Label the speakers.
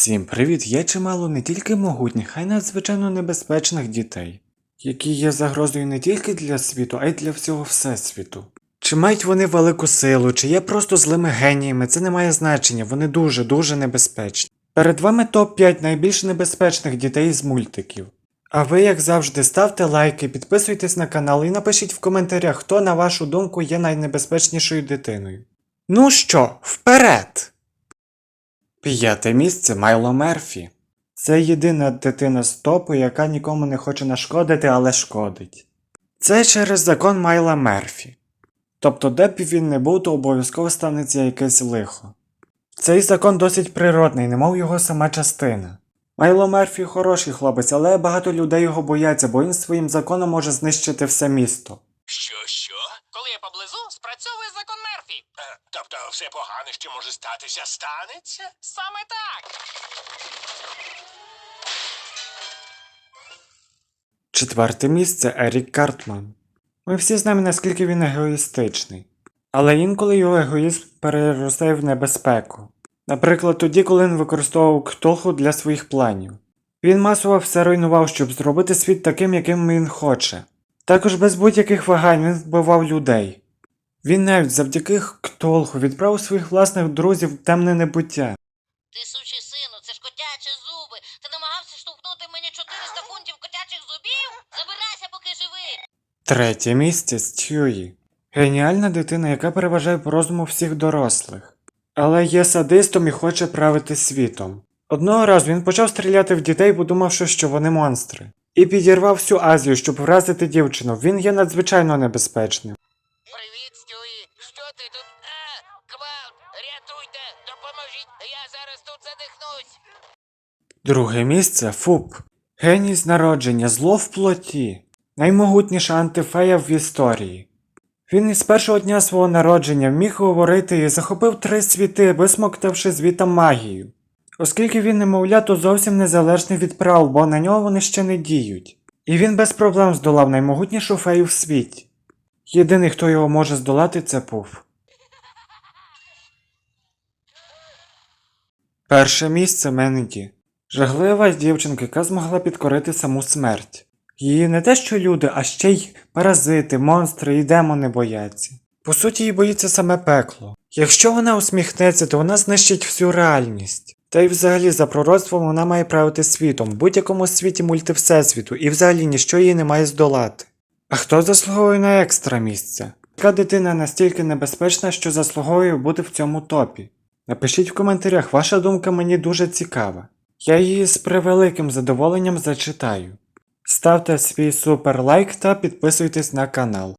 Speaker 1: Всім привіт! Є чимало не тільки могутніх, а й надзвичайно небезпечних дітей, які є загрозою не тільки для світу, а й для всього всесвіту. Чи мають вони велику силу, чи є просто злими геніями, це не має значення, вони дуже дуже небезпечні. Перед вами топ-5 найбільш небезпечних дітей з мультиків. А ви, як завжди, ставте лайки, підписуйтесь на канал і напишіть в коментарях, хто, на вашу думку, є найнебезпечнішою дитиною. Ну що, вперед! П'яте місце Майло Мерфі. Це єдина дитина з топу, яка нікому не хоче нашкодити, але шкодить. Це через закон Майла Мерфі. Тобто, де б він не був, то обов'язково станеться якесь лихо. Цей закон досить природний, немов його сама частина. Майло Мерфі хороший хлопець, але багато людей його бояться, бо він своїм законом може знищити все місто.
Speaker 2: Що?
Speaker 3: Коли я поблизу, спрацьовує закон Мерфі.
Speaker 2: Е, тобто все погане, що може статися, станеться?
Speaker 3: Саме так.
Speaker 1: Четверте місце Ерік Картман. Ми всі знаємо, наскільки він егоїстичний. Але інколи його егоїзм переростає в небезпеку. Наприклад, тоді, коли він використовував ктоху для своїх планів. Він масово все руйнував, щоб зробити світ таким, яким він хоче. Також без будь-яких вагань він вбивав людей. Він навіть завдяки ктолху відправив своїх власних друзів в темне небуття.
Speaker 4: Ти сучий сину, це ж котячі зуби. Ти намагався штовхнути мені 400 фунтів котячих зубів? Забирайся, поки живий.
Speaker 1: Третє місце Стюї. Геніальна дитина, яка переважає по розуму всіх дорослих. Але є садистом і хоче правити світом. Одного разу він почав стріляти в дітей, подумавши, що вони монстри. І підірвав всю Азію, щоб вразити дівчину. Він є надзвичайно небезпечним.
Speaker 3: Привіт, Стюї. Що ти тут? А, квалт, рятуйте, допоможіть. Я зараз тут задихнусь.
Speaker 1: Друге місце Фуп. Геній з народження, зло в плоті. Наймогутніша антифея в історії. Він із першого дня свого народження міг говорити і захопив три світи, висмоктавши звітом магію. Оскільки він немовля, то зовсім незалежний від прав, бо на нього вони ще не діють. І він без проблем здолав наймогутнішу фею в світі. Єдиний, хто його може здолати, це Пуф. Перше місце Менді. Жаглива дівчинка, яка змогла підкорити саму смерть. Її не те, що люди, а ще й паразити, монстри і демони бояться. По суті, їй боїться саме пекло. Якщо вона усміхнеться, то вона знищить всю реальність. Та й взагалі за пророцтвом вона має правити світом, в будь-якому світі мультивсесвіту, і взагалі ніщо її не має здолати. А хто заслуговує на екстра місце? Яка дитина настільки небезпечна, що заслуговує бути в цьому топі? Напишіть в коментарях, ваша думка мені дуже цікава. Я її з превеликим задоволенням зачитаю. Ставте свій супер лайк та підписуйтесь на канал.